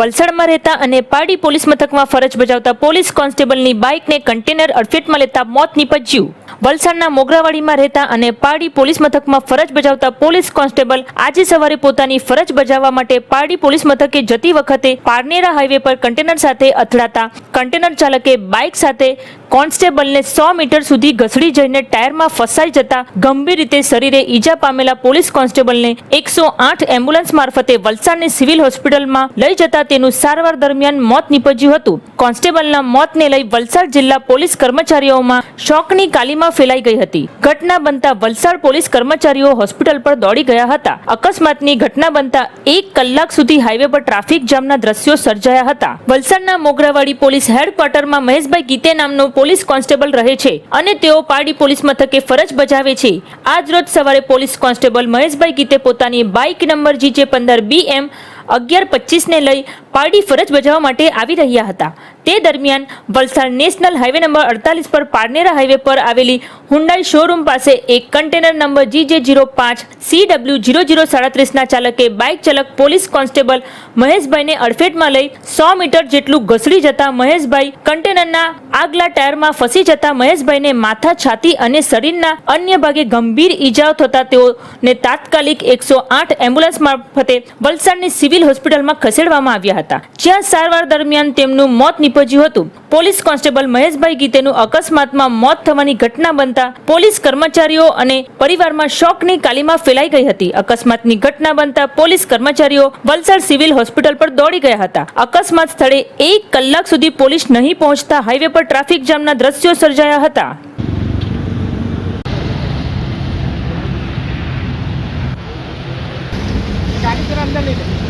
વલસાડમાં રહેતા અને પાડી પોલીસ મથકમાં ફરજ બજાવતા પોલીસ કોન્સ્ટેબલની બાઇકને કન્ટેનર અડફેટમાં લેતા મોત નીપજ્યું. વલસાડના મોગરાવાડીમાં રહેતા અને પાડી પોલીસ મથકમાં ફરજ બજાવતા પોલીસ કોન્સ્ટેબલ આજે સવારે પોતાની ફરજ બજાવવા માટે પારડી પોલીસ મથકે જતી વખતે પારનેરા હાઈવે પર કન્ટેનર સાથે અથડાતા. કન્ટેનર ચાલકે બાઇક સાથે કોન્સ્ટેબલને સો મીટર સુધી ઘસડી જઈને ટાયરમાં ફસાઈ જતા ગંભીર રીતે શરીરે ઈજા પામેલા પોલીસ કોન્સ્ટેબલને એકસો આઠ એમ્બ્યુલન્સ મારફતે વલસાડની સિવિલ હોસ્પિટલમાં લઈ જતા તેનું સારવાર દરમિયાન મોત નીપજ્યું હતું. કોન્સ્ટેબલના મોતને લઈ વલસાડ જિલ્લા પોલીસ કર્મચારીઓમાં શોકની કાલીમાં ફેલાઈ ગઈ હતી. ઘટના બનતા વલસાડ પોલીસ કર્મચારીઓ હોસ્પિટલ પર દોડી ગયા હતા. અકસ્માતની ઘટના બનતા એક કલાક સુધી હાઈવે પર ટ્રાફિક જામના દ્રશ્યો સર્જાયા હતા. વલસાડના મોગરાવાડી પોલીસ હેડક્વાર્ટરમાં મહેશભાઈ ગીતે નામનો પોલીસ કોન્સ્ટેબલ રહે છે અને તેઓ પારડી પોલીસ મથકે ફરજ બજાવે છે. આજ રોજ સવારે પોલીસ કોન્સ્ટેબલ મહેશભાઈ ગીતે પોતાની બાઇક નંબર જીજે પંદર બી એમ અગિયાર પચીસને લઈ પારડી ફરજ બજાવવા માટે આવી રહ્યા હતા. તે દરમિયાન વલસાડ નેશનલ હાઈવે નંબર અડતાલીસ પર પારનેરા હાઈવે પર આવેલી હુંડાઈ શોરૂમ પાસે એક container number G J zero પાંચ સી ડબલ્યુ જીરો જીરો સાડત્રીસના ચાલકે બાઇક ચાલક પોલીસ કોન્સ્ટેબલ મહેશભાઈને અડફેટમાં લઈ સો મીટર જેટલું ઘસડી જતા મહેશભાઈ કન્ટેનરના આગલા ટાયરમાં ફસી જતા મહેશભાઈને માથા છાતી અને શરીરના અન્ય ભાગે ગંભીર ઈજાઓ થતા તેઓને તાત્કાલિક એકસો આઠ એમ્બ્યુલન્સ મારફતે વલસાડની સિવિલ હોસ્પિટલમાં ખસેડવામાં આવ્યા હતા. જ્યાં સારવાર દરમિયાન તેમનું મોત નીપજ્યું હતું. પોલીસ કોન્સ્ટેબલ મહેશભાઈ ગીતેનું અકસ્માતમાં મોત થવાની ઘટના બનતા પોલીસ કર્મચારીઓ અને પરિવારમાં શોકની કાલિમા ફેલાઈ ગઈ હતી. અકસ્માતની ઘટના બનતા પોલીસ કર્મચારીઓ વલસાડ સિવિલ હોસ્પિટલ પર દોડી ગયા હતા. અકસ્માત સ્થળે એક કલાક સુધી પોલીસ નહીં પહોંચતા હાઈવે પર ટ્રાફિક જામના દ્રશ્યો સર્જાયા હતા. ગાડી અંદર લઈ લે.